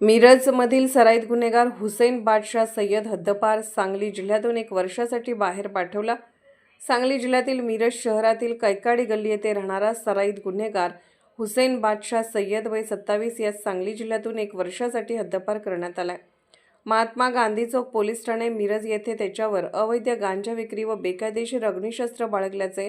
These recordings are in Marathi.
मिरजमधील सराईत गुन्हेगार हुसेन बादशाह सय्यद हद्दपार सांगली जिल्ह्यातून एक वर्षासाठी बाहेर पाठवला. सांगली जिल्ह्यातील मिरज शहरातील कैकाडी गल्ली येथे राहणारा सराईत गुन्हेगार हुसेन बादशाह सय्यद वय सत्तावीस यास सांगली जिल्ह्यातून एक वर्षासाठी हद्दपार करण्यात आला महात्मा गांधी चौक पोलीस ठाणे मिरज येथे त्याच्यावर अवैध गांजा विक्री व बेकायदेशीर अग्निशस्त्र बाळगल्याचे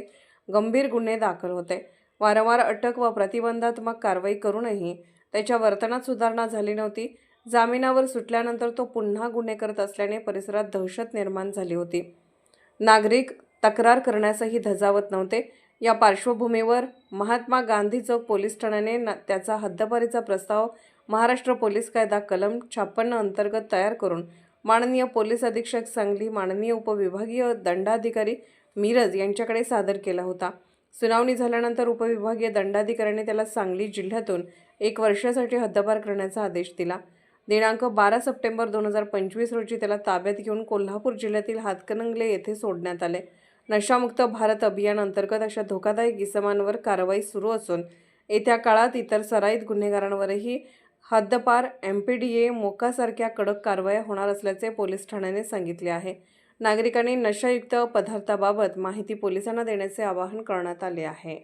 गंभीर गुन्हे दाखल होते. वारंवार अटक व प्रतिबंधात्मक कारवाई करूनही त्याच्या वर्तनात सुधारणा झाली नव्हती. जामिनावर सुटल्यानंतर तो पुन्हा गुन्हे करत असल्याने परिसरात दहशत निर्माण झाली होती. नागरिक तक्रार करण्यासही धजावत नव्हते. या पार्श्वभूमीवर महात्मा गांधी चौक पोलीस ठाण्याने ना- त्याचा हद्दपारीचा प्रस्ताव महाराष्ट्र पोलीस कायदा कलम छापन्न अंतर्गत तयार करून माननीय पोलीस अधीक्षक सांगली माननीय उपविभागीय दंडाधिकारी मिरज यांच्याकडे सादर केला होता. सुनावणी झाल्यानंतर उपविभागीय दंडाधिकाऱ्याने त्याला सांगली जिल्ह्यातून एक वर्षासाठी हद्दपार करण्याचा आदेश दिला. दिनांक बारा सप्टेंबर दोन हजार पंचवीस रोजी त्याला ताब्यात घेऊन कोल्हापूर जिल्ह्यातील हातकणंगले येथे सोडण्यात आले. नशामुक्त भारत अभियान अंतर्गत अशा धोकादायक इसमांवर कारवाई सुरू असून येत्या काळात इतर सराईत गुन्हेगारांवरही हद्दपार एम पी डी ए मोकासारख्या कडक कारवाया होणार असल्याचे पोलीस ठाण्याने सांगितले आहे. नागरिकांनी नशायुक्त पदार्थाबाबत माहिती पोलिसांना देण्याचे आवाहन करण्यात आले आहे.